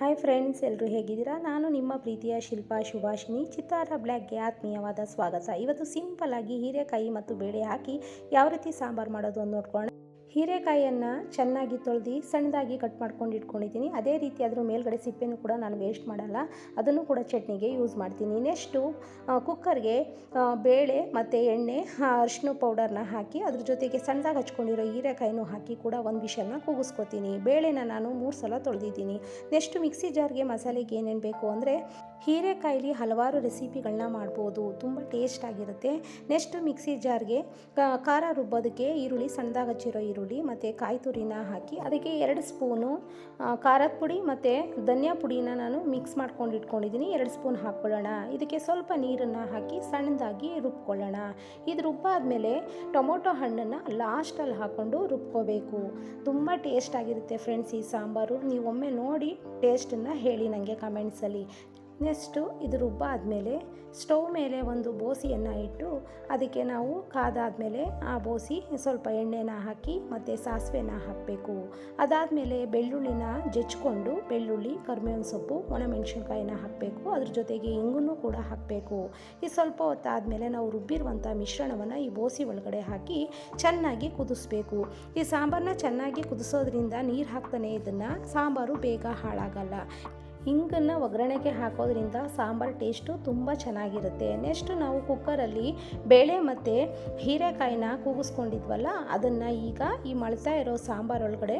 Hi friends ಎಲ್ಲರೂ ಹೇಗಿದ್ದೀರಾ? ನಾನು ನಿಮ್ಮ ಪ್ರೀತಿಯ ಶಿಲ್ಪಾ ಶುಭಾಷಿನಿ ಚಿತ್ತಾರ ಬ್ಲ್ಯಾಕ್ಗೆ ಆತ್ಮೀಯವಾದ ಸ್ವಾಗತ. ಇವತ್ತು ಸಿಂಪಲ್ ಆಗಿ ಹೀರೆಕಾಯಿ ಮತ್ತು ಬೇಳೆ ಹಾಕಿ ಯಾವ ರೀತಿ ಸಾಂಬಾರು ಮಾಡೋದು ಅಂತ ನೋಡ್ಕೊಳ್ಳೋಣ. ಹೀರೆಕಾಯಿಯನ್ನು ಚೆನ್ನಾಗಿ ತೊಳೆದು ಸಣ್ಣದಾಗಿ ಕಟ್ ಮಾಡ್ಕೊಂಡು ಇಟ್ಕೊಂಡಿದ್ದೀನಿ. ಅದೇ ರೀತಿ ಅದ್ರ ಮೇಲ್ಗಡೆ ಸಿಪ್ಪೆನೂ ಕೂಡ ನಾನು ವೇಸ್ಟ್ ಮಾಡಲ್ಲ. ಅದನ್ನು ಕೂಡ ಚಟ್ನಿಗೆ ಯೂಸ್ ಮಾಡ್ತೀನಿ. ನೆಕ್ಸ್ಟು ಕುಕ್ಕರ್ಗೆ ಬೇಳೆ ಮತ್ತು ಎಣ್ಣೆ ಅರಿಶಿನ ಪೌಡರ್ನ ಹಾಕಿ ಅದ್ರ ಜೊತೆಗೆ ಸಣ್ಣದಾಗಿ ಹಚ್ಕೊಂಡಿರೋ ಹೀರೆಕಾಯಿನೂ ಹಾಕಿ ಕೂಡ ಒಂದು ವಿಷಲ್ನ ಕೂಗಿಸ್ಕೊತೀನಿ. ಬೇಳೆನ ನಾನು ಮೂರು ಸಲ ತೊಳೆದಿದ್ದೀನಿ. ನೆಕ್ಸ್ಟು ಮಿಕ್ಸಿ ಜಾರ್ಗೆ ಮಸಾಲೆಗೆ ಏನೇನು ಬೇಕು ಅಂದರೆ ಹೀರೆಕಾಯಿಲಿ ಹಲವಾರು ರೆಸಿಪಿಗಳನ್ನ ಮಾಡ್ಬೋದು. ತುಂಬ ಟೇಸ್ಟ್ ಆಗಿರುತ್ತೆ. ನೆಕ್ಸ್ಟು ಮಿಕ್ಸಿ ಜಾರ್ಗೆ ಖಾರ ರುಬ್ಬೋದಕ್ಕೆ ಈರುಳ್ಳಿ ಸಣ್ಣದಾಗಿ ಹಚ್ಚಿರೋ ಮತ್ತು ಕಾಯಿ ತುರಿನ ಹಾಕಿ ಅದಕ್ಕೆ ಎರಡು ಸ್ಪೂನು ಖಾರದ ಪುಡಿ ಮತ್ತು ಧನಿಯಾ ಪುಡಿನ ನಾನು ಮಿಕ್ಸ್ ಮಾಡ್ಕೊಂಡು ಇಟ್ಕೊಂಡಿದ್ದೀನಿ. ಎರಡು ಸ್ಪೂನ್ ಹಾಕ್ಕೊಳ್ಳೋಣ. ಇದಕ್ಕೆ ಸ್ವಲ್ಪ ನೀರನ್ನು ಹಾಕಿ ಸಣ್ಣದಾಗಿ ರುಬ್ಕೊಳ್ಳೋಣ. ಇದು ರುಬ್ಬಾದ್ಮೇಲೆ ಟೊಮೊಟೊ ಹಣ್ಣನ್ನು ಲಾಸ್ಟಲ್ಲಿ ಹಾಕ್ಕೊಂಡು ರುಬ್ಕೋಬೇಕು. ತುಂಬ ಟೇಸ್ಟ್ ಆಗಿರುತ್ತೆ ಫ್ರೆಂಡ್ಸ್ ಈ ಸಾಂಬಾರು. ನೀವು ಒಮ್ಮೆ ನೋಡಿ ಟೇಸ್ಟನ್ನು ಹೇಳಿ ನನಗೆ ಕಮೆಂಟ್ಸಲ್ಲಿ ನೆಕ್ಸ್ಟು ಇದು ರುಬ್ಬ ಆದಮೇಲೆ ಸ್ಟವ್ ಮೇಲೆ ಒಂದು ಬೋಸಿಯನ್ನು ಇಟ್ಟು ಅದಕ್ಕೆ ನಾವು ಕಾದಾದಮೇಲೆ ಆ ಬೋಸಿ ಸ್ವಲ್ಪ ಎಣ್ಣೆನ ಹಾಕಿ ಮತ್ತು ಸಾಸಿವೆನ ಹಾಕಬೇಕು. ಅದಾದಮೇಲೆ ಬೆಳ್ಳುಳ್ಳಿನ ಜಜ್ಕೊಂಡು ಬೆಳ್ಳುಳ್ಳಿ, ಕರಿಬೇವಿನ ಸೊಪ್ಪು, ಒಣಮೆಣಸಿನ್ಕಾಯಿನ ಹಾಕಬೇಕು. ಅದ್ರ ಜೊತೆಗೆ ಇಂಗನ್ನು ಕೂಡ ಹಾಕಬೇಕು. ಈ ಸ್ವಲ್ಪ ಹೊತ್ತಾದಮೇಲೆ ನಾವು ರುಬ್ಬಿರುವಂಥ ಮಿಶ್ರಣವನ್ನು ಈ ಬೋಸಿ ಒಳಗಡೆ ಹಾಕಿ ಚೆನ್ನಾಗಿ ಕುದಿಸ್ಬೇಕು. ಈ ಸಾಂಬಾರನ್ನ ಚೆನ್ನಾಗಿ ಕುದಿಸೋದ್ರಿಂದ ನೀರು ಹಾಕ್ತಾನೆ ಇದನ್ನು ಸಾಂಬಾರು ಬೇಗ ಹಾಳಾಗಲ್ಲ. ಹಿಂಗನ್ನು ಒಗ್ಗರಣೆಗೆ ಹಾಕೋದ್ರಿಂದ ಸಾಂಬಾರು ಟೇಸ್ಟು ತುಂಬ ಚೆನ್ನಾಗಿರುತ್ತೆ. ನೆಕ್ಸ್ಟ್ ನಾವು ಕುಕ್ಕರಲ್ಲಿ ಬೇಳೆ ಮತ್ತು ಹೀರೆಕಾಯಿನ ಕೂಗಿಸ್ಕೊಂಡಿದ್ವಲ್ಲ, ಅದನ್ನು ಈಗ ಈ ಮಳ್ತಾ ಇರೋ ಸಾಂಬಾರು ಒಳಗಡೆ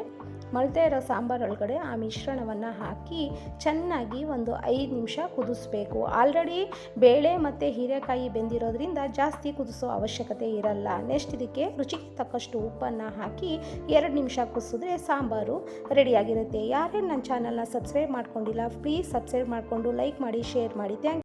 ಮಳ್ತಾ ಇರೋ ಸಾಂಬಾರು ಒಳಗಡೆ ಆ ಮಿಶ್ರಣವನ್ನು ಹಾಕಿ ಚೆನ್ನಾಗಿ ಒಂದು ಐದು ನಿಮಿಷ ಕುದಿಸ್ಬೇಕು. ಆಲ್ರೆಡಿ ಬೇಳೆ ಮತ್ತು ಹೀರೆಕಾಯಿ ಬೆಂದಿರೋದ್ರಿಂದ ಜಾಸ್ತಿ ಕುದಿಸೋ ಅವಶ್ಯಕತೆ ಇರಲ್ಲ. ನೆಕ್ಸ್ಟ್ ಇದಕ್ಕೆ ರುಚಿಗೆ ತಕ್ಕಷ್ಟು ಉಪ್ಪನ್ನು ಹಾಕಿ ಎರಡು ನಿಮಿಷ ಕುದಿಸಿದ್ರೆ ಸಾಂಬಾರು ರೆಡಿಯಾಗಿರುತ್ತೆ. ಯಾರೇ ನನ್ನ ಚಾನಲ್ನ ಸಬ್ಸ್ಕ್ರೈಬ್ ಮಾಡ್ಕೊಂಡಿಲ್ಲ, ಪ್ಲೀಸ್ ಸಬ್ಸ್ಕ್ರೈಬ್ ಮಾಡಿಕೊಂಡು ಲೈಕ್ ಮಾಡಿ, ಶೇರ್ ಮಾಡಿ. ಥ್ಯಾಂಕ್